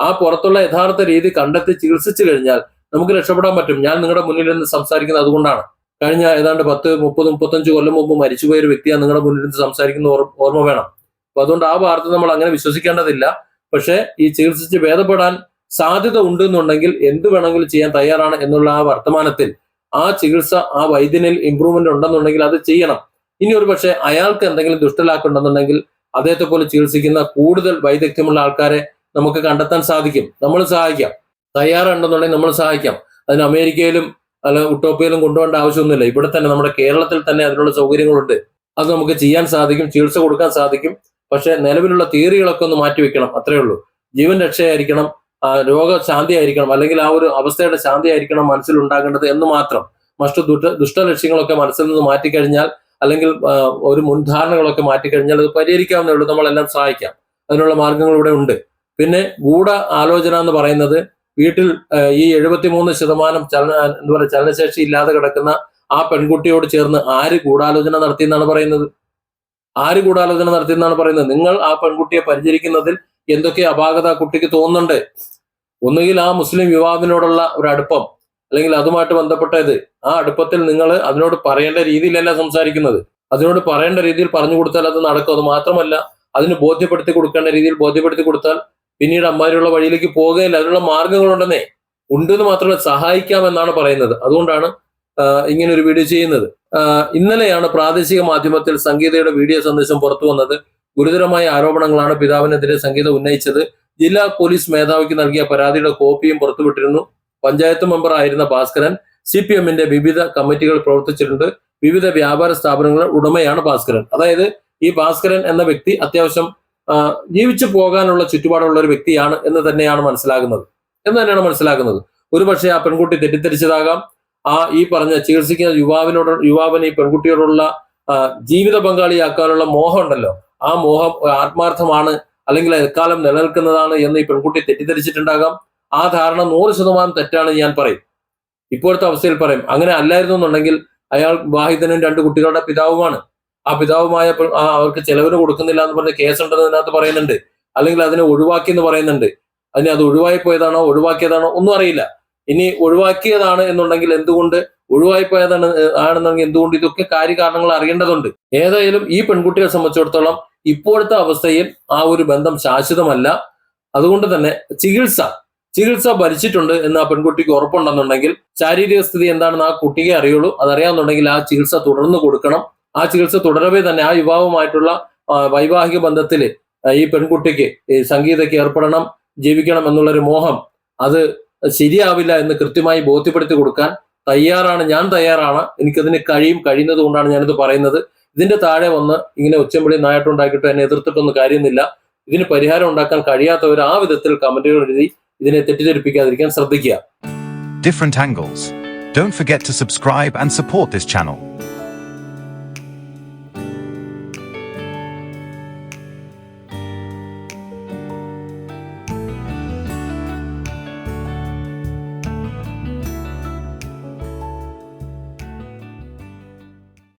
Speaker 1: ആ പുറത്തുള്ള യഥാർത്ഥ രീതി കണ്ടെത്തി ചികിത്സിച്ചു കഴിഞ്ഞാൽ നമുക്ക് രക്ഷപ്പെടാൻ പറ്റും. ഞാൻ നിങ്ങളുടെ മുന്നിൽ നിന്ന് സംസാരിക്കുന്നത് അതുകൊണ്ടാണ്. കഴിഞ്ഞ ഏതാണ്ട് പത്ത് മുപ്പത് മുപ്പത്തഞ്ച് കൊല്ലം മുമ്പ് മരിച്ചുപോയ ഒരു വ്യക്തിയാണ് നിങ്ങളുടെ മുന്നിൽ നിന്ന് സംസാരിക്കുന്ന ഓർ- ഓർമ്മ വേണം. അപ്പൊ അതുകൊണ്ട് ആ വാർത്ത നമ്മൾ അങ്ങനെ വിശ്വസിക്കേണ്ടതില്ല. പക്ഷെ ഈ ചികിത്സിച്ച് ഭേദപ്പെടാൻ സാധ്യത ഉണ്ടെന്നുണ്ടെങ്കിൽ എന്ത് വേണമെങ്കിലും ചെയ്യാൻ തയ്യാറാണ് എന്നുള്ള ആ വർത്തമാനത്തിൽ ആ ചികിത്സ ആ വൈദ്യനിൽ ഇമ്പ്രൂവ്മെന്റ് ഉണ്ടെന്നുണ്ടെങ്കിൽ അത് ചെയ്യണം. ഇനി ഒരു പക്ഷേ അയാൾക്ക് എന്തെങ്കിലും ദുഷ്ടലാക്കുണ്ടെന്നുണ്ടെങ്കിൽ അദ്ദേഹത്തെ പോലെ ചികിത്സിക്കുന്ന കൂടുതൽ വൈദഗ്ധ്യമുള്ള ആൾക്കാരെ നമുക്ക് കണ്ടെത്താൻ സാധിക്കും. നമ്മൾ സഹായിക്കാം. തയ്യാറുണ്ടെന്നുണ്ടെങ്കിൽ നമ്മൾ സഹായിക്കാം. അതിന് അമേരിക്കയിലും അല്ല ഉട്ടോപ്പിയയിലും കൊണ്ടുപോകേണ്ട ആവശ്യമൊന്നുമില്ല. ഇവിടെ തന്നെ നമ്മുടെ കേരളത്തിൽ തന്നെ അതിനുള്ള സൗകര്യങ്ങളുണ്ട്. അത് നമുക്ക് ചെയ്യാൻ സാധിക്കും ചികിത്സ കൊടുക്കാൻ സാധിക്കും. പക്ഷെ നിലവിലുള്ള തിയറികളൊക്കെ ഒന്ന് മാറ്റിവെക്കണം അത്രേ ഉള്ളൂ. ജീവൻ രക്ഷയായിരിക്കണം രോഗശാന്തിയായിരിക്കണം അല്ലെങ്കിൽ ആ ഒരു അവസ്ഥയുടെ ശാന്തി ആയിരിക്കണം മനസ്സിൽ ഉണ്ടാകേണ്ടത് എന്ന് മാത്രം. മറ്റു ദുഷ്ട ദുഷ്ടലക്ഷ്യങ്ങളൊക്കെ മനസ്സിൽ നിന്ന് മാറ്റിക്കഴിഞ്ഞാൽ അല്ലെങ്കിൽ ഒരു മുൻധാരണകളൊക്കെ മാറ്റിക്കഴിഞ്ഞാൽ അത് പരിഹരിക്കാവുന്നേ ഉള്ളൂ നമ്മളെല്ലാം സഹായിക്കാം. അതിനുള്ള മാർഗങ്ങൾ ഇവിടെ ഉണ്ട്. പിന്നെ ഗൂഢ ആലോചന എന്ന് പറയുന്നത് വീട്ടിൽ ഈ എഴുപത്തിമൂന്ന് ശതമാനം ചലന എന്താ പറയുക ചലനശേഷി ഇല്ലാതെ കിടക്കുന്ന ആ പെൺകുട്ടിയോട് ചേർന്ന് ആര് ഗൂഢാലോചന നടത്തി എന്നാണ് പറയുന്നത്? ആര് ഗൂഢാലോചന നടത്തിയെന്നാണ് പറയുന്നത്? നിങ്ങൾ ആ പെൺകുട്ടിയെ പരിചരിക്കുന്നതിൽ എന്തൊക്കെ അപാകത കുട്ടിക്ക് തോന്നുന്നുണ്ട്? ഒന്നുകിൽ ആ മുസ്ലിം യുവാവിനോടുള്ള ഒരു അടുപ്പം അല്ലെങ്കിൽ അതുമായിട്ട് ബന്ധപ്പെട്ടത് ആ അടുപ്പത്തിൽ നിങ്ങൾ അതിനോട് പറയേണ്ട രീതിയിലല്ല സംസാരിക്കുന്നത്. അതിനോട് പറയേണ്ട രീതിയിൽ പറഞ്ഞു കൊടുത്താൽ അത് നടക്കും. അത് മാത്രമല്ല അതിന് ബോധ്യപ്പെടുത്തി കൊടുക്കേണ്ട രീതിയിൽ ബോധ്യപ്പെടുത്തി കൊടുത്താൽ പിന്നീട് അമ്മാരിയുള്ള വഴിയിലേക്ക് പോകുകയില്ല. അതിനുള്ള മാർഗങ്ങളുണ്ടെന്നേ. ഉണ്ടെന്ന് മാത്രമല്ല സഹായിക്കാമെന്നാണ് പറയുന്നത്. അതുകൊണ്ടാണ് ഇങ്ങനെ ഒരു വീഡിയോ ചെയ്യുന്നത്. ഇന്നലെയാണ് പ്രാദേശിക മാധ്യമത്തിൽ സംഗീതയുടെ വീഡിയോ സന്ദേശം പുറത്തു വന്നത്. ഗുരുതരമായ ആരോപണങ്ങളാണ് പിതാവിനെതിരെ സംഗീത ഉന്നയിച്ചത്. ജില്ലാ പോലീസ് മേധാവിക്ക് നൽകിയ പരാതിയുടെ കോപ്പിയും പുറത്തുവിട്ടിരുന്നു. പഞ്ചായത്ത് മെമ്പർ ആയിരുന്ന ഭാസ്കരൻ സി പി എമ്മിന്റെ വിവിധ കമ്മിറ്റികൾ പ്രവർത്തിച്ചിട്ടുണ്ട്. വിവിധ വ്യാപാര സ്ഥാപനങ്ങളുടെ ഉടമയാണ് ഭാസ്കരൻ. അതായത് ഈ ഭാസ്കരൻ എന്ന വ്യക്തി അത്യാവശ്യം ജീവിച്ചു പോകാനുള്ള ചുറ്റുപാടുള്ള ഒരു വ്യക്തിയാണ് എന്ന് തന്നെയാണ് മനസ്സിലാകുന്നത്. എന്ന് തന്നെയാണ് മനസ്സിലാക്കുന്നത് ഒരുപക്ഷെ ആ പെൺകുട്ടി തെറ്റിദ്ധരിച്ചതാകാം. ആ ഈ പറഞ്ഞ ചികിത്സിക്കുന്ന യുവാവിനോട് യുവാവിന് ഈ പെൺകുട്ടിയോടുള്ള ജീവിത പങ്കാളിയാക്കാനുള്ള മോഹം ഉണ്ടല്ലോ. ആ മോഹം ആത്മാർത്ഥമാണ് അല്ലെങ്കിൽ എക്കാലം നിലനിൽക്കുന്നതാണ് എന്ന് ഈ പെൺകുട്ടി തെറ്റിദ്ധരിച്ചിട്ടുണ്ടാകാം. ആ ധാരണ നൂറ് ശതമാനം തെറ്റാണ് ഞാൻ പറയും. ഇപ്പോഴത്തെ അവസ്ഥയിൽ പറയും അങ്ങനെ അല്ലായിരുന്നു എന്നുണ്ടെങ്കിൽ അയാൾ വിവാഹിതനും രണ്ട് കുട്ടികളുടെ പിതാവുമാണ്. ആ പിതാവുമായ അവർക്ക് ചെലവിന് കൊടുക്കുന്നില്ല എന്ന് പറഞ്ഞ കേസുണ്ടെന്ന് ഇതിനകത്ത് പറയുന്നുണ്ട്. അല്ലെങ്കിൽ അതിനെ ഒഴിവാക്കി എന്ന് പറയുന്നുണ്ട്. അതിനെ അത് ഒഴിവായി പോയതാണോ ഒഴിവാക്കിയതാണോ ഒന്നും അറിയില്ല. ഇനി ഒഴിവാക്കിയതാണ് എന്നുണ്ടെങ്കിൽ എന്തുകൊണ്ട് ഒഴിവായി പോയതാണ് ആണെന്നുണ്ടെങ്കിൽ എന്തുകൊണ്ട് ഇതൊക്കെ കാര്യകാരണങ്ങൾ അറിയേണ്ടതുണ്ട്? ഏതായാലും ഈ പെൺകുട്ടിയെ സംബന്ധിച്ചിടത്തോളം ഇപ്പോഴത്തെ അവസ്ഥയിൽ ആ ഒരു ബന്ധം ശാശ്വതമല്ല. അതുകൊണ്ട് തന്നെ ചികിത്സ ചികിത്സ ഭരിച്ചിട്ടുണ്ട് എന്ന് ആ പെൺകുട്ടിക്ക് ഉറപ്പുണ്ടെന്നുണ്ടെങ്കിൽ ശാരീരിക സ്ഥിതി എന്താണെന്ന് ആ കുട്ടിയെ അറിയുള്ളൂ. അതറിയാമെന്നുണ്ടെങ്കിൽ ആ ചികിത്സ തുടർന്ന് കൊടുക്കണം. ആ ചികിത്സ തുടരവേ തന്നെ ആ യുവാവുമായിട്ടുള്ള വൈവാഹിക ബന്ധത്തിൽ ഈ പെൺകുട്ടിക്ക് സംഗീതയ്ക്ക് ഏർപ്പെടണം ജീവിക്കണം എന്നുള്ളൊരു മോഹം അത് ശരിയാവില്ല എന്ന് കൃത്യമായി ബോധ്യപ്പെടുത്തി കൊടുക്കാൻ തയ്യാറാണ്. ഞാൻ തയ്യാറാണ്. എനിക്കതിന് കഴിയും കഴിയുന്നത് കൊണ്ടാണ് ഞാനിത് പറയുന്നത്. ഇതിന്റെ താഴെ വന്ന് ഇങ്ങനെ ഒച്ചമ്പടി നായട്ടുണ്ടാക്കിയിട്ട് എന്നെ എതിർത്തിട്ടൊന്നും കാര്യമൊന്നുമില്ല ഇതിന് പരിഹാരം ഉണ്ടാക്കാൻ കഴിയാത്തവർ ആ വിധത്തിൽ കമന്റുകൾ എഴുതി ഇതിനെ തെറ്റിദ്ധരിപ്പിക്കാതിരിക്കാൻ ശ്രദ്ധിക്കുക.
Speaker 3: Different angles. Don't forget to subscribe and support this channel.